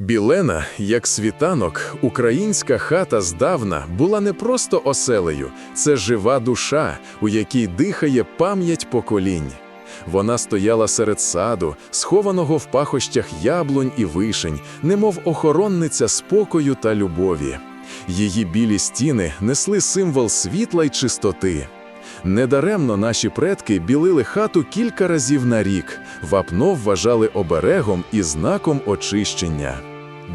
Білена, як світанок, українська хата здавна була не просто оселею, це жива душа, у якій дихає пам'ять поколінь. Вона стояла серед саду, схованого в пахощах яблунь і вишень, немов охоронниця спокою та любові. Її білі стіни несли символ світла й чистоти. Недаремно наші предки білили хату кілька разів на рік, вапно вважали оберегом і знаком очищення.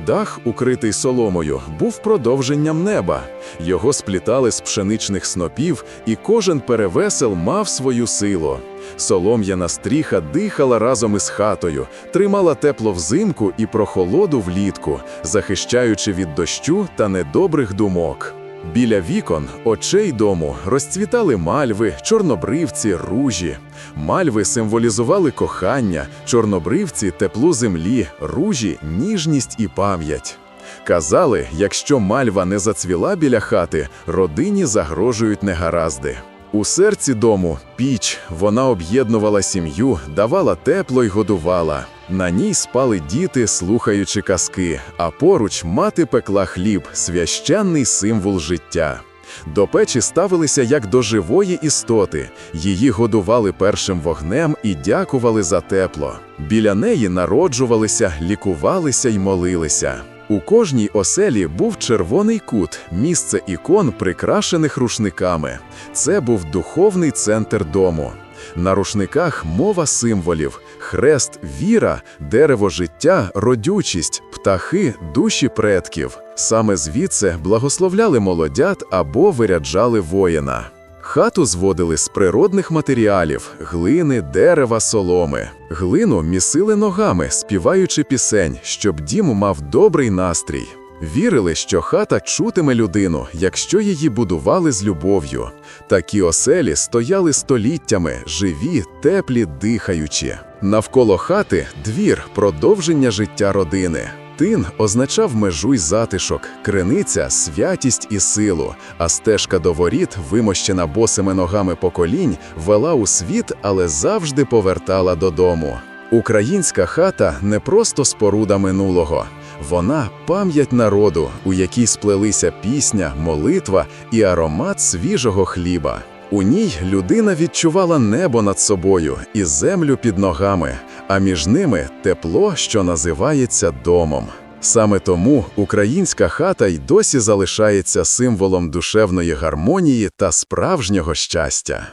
Дах, укритий соломою, був продовженням неба. Його сплітали з пшеничних снопів, і кожен перевесел мав свою силу. Солом'яна стріха дихала разом із хатою, тримала тепло взимку і прохолоду влітку, захищаючи від дощу та недобрих думок. Біля вікон, очей дому, розцвітали мальви, чорнобривці, ружі. Мальви символізували кохання, чорнобривці тепло землі, ружі ніжність і пам'ять. Казали, якщо мальва не зацвіла біля хати, родині загрожують негаразди. У серці дому піч, вона об'єднувала сім'ю, давала тепло й годувала. На ній спали діти, слухаючи казки, а поруч мати пекла хліб, священний символ життя. До печі ставилися як до живої істоти, її годували першим вогнем і дякували за тепло. Біля неї народжувалися, лікувалися й молилися. У кожній оселі був червоний кут, місце ікон, прикрашених рушниками. Це був духовний центр дому. На рушниках мова символів: хрест, віра, дерево життя, родючість, птахи, душі предків. Саме звідси благословляли молодят або виряджали воїна. Хату зводили з природних матеріалів глини, дерева, соломи. Глину місили ногами, співаючи пісень, щоб дім мав добрий настрій. Вірили, що хата чутиме людину, якщо її будували з любов'ю. Такі оселі стояли століттями, живі, теплі, дихаючі. Навколо хати двір, продовження життя родини. Тин означав межу й затишок, криниця святість і силу, а стежка до воріт, вимощена босими ногами поколінь, вела у світ, але завжди повертала додому. Українська хата не просто споруда минулого. Вона пам'ять народу, у якій сплелися пісня, молитва і аромат свіжого хліба. У ній людина відчувала небо над собою і землю під ногами, а між ними тепло, що називається домом. Саме тому українська хата й досі залишається символом душевної гармонії та справжнього щастя.